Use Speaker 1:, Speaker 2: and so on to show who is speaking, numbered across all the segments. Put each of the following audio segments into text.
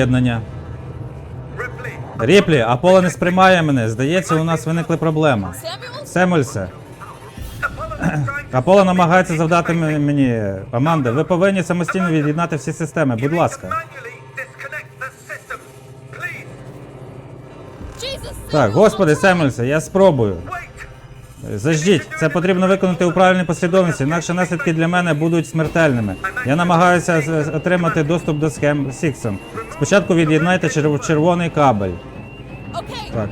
Speaker 1: Єднання. Ріплі, Аполло не сприймає мене. Здається, у нас виникли проблеми.
Speaker 2: Samuel?
Speaker 1: Семульсе. Аполло намагається завдати мені. Аманда, ви повинні самостійно від'єднати всі системи, будь ласка. Так, господи, Семульсе, я спробую. Заждіть, це потрібно виконати у правильній послідовності, інакше наслідки для мене будуть смертельними. Я намагаюся отримати доступ до схем Сіксом. Спочатку від'єднайте черв- червоний кабель. Так,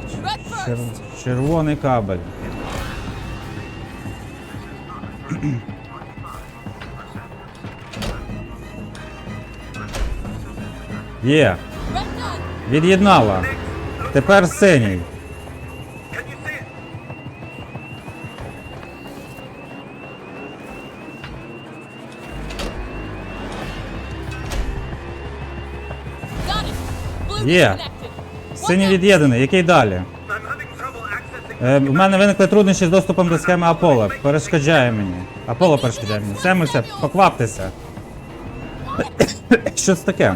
Speaker 1: чер- червоний кабель. Є, від'єднала. Тепер синій.
Speaker 2: Disconnected.
Speaker 1: Синій від'єднаний. Який далі? Е, в мене виникли труднощі з доступом до схеми Аполло. Перешкоджає мені. Аполло перешкоджає мені. Семуся, покваптеся. Що це таке?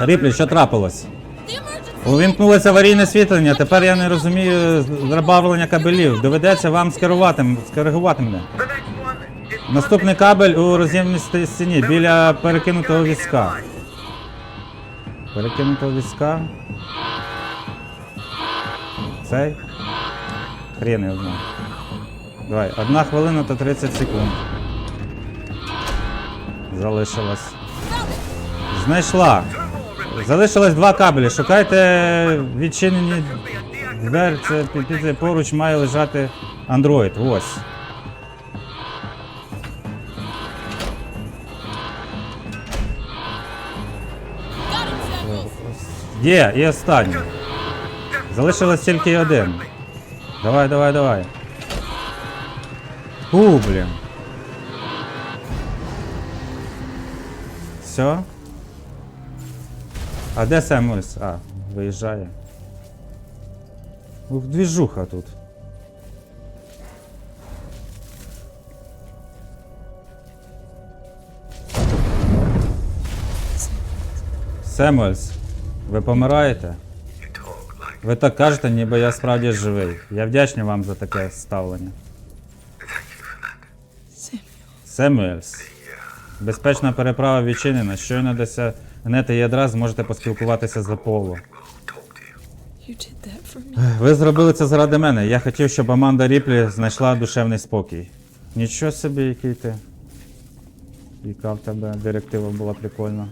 Speaker 1: Ріплі, що трапилось? Увімкнулося аварійне світлення, тепер я не розумію забавлення кабелів. Доведеться вам скерувати, скоригувати мене. Наступний кабель у роз'ємній стіні біля перекинутого візка. Перекинутого візка. Цей? Хрен його знає. Давай, одна хвилина та 30 секунд. Залишилось. Знайшла. Залишилось два кабелі. Шукайте відчинені двері. Це поруч має лежати Android. Ось. Є, і останній. Залишилось тільки один. Давай, давай, давай. У, блін. Все? А де Семульс? А, виїжджає. Ух, двіжуха тут. Семуельс, ви помираєте? Ви так кажете, ніби я справді живий. Я вдячний вам за таке ставлення. Семуельс. Безпечна переправа відчинена. Щойно досягнете ядра, зможете поспілкуватися з Аполло.
Speaker 3: You did that for me.
Speaker 1: Ви зробили це заради мене. Я хотів, щоб Аманда Ріплі знайшла душевний спокій. Нічого собі, який ти. Яка в тебе директива була прикольна.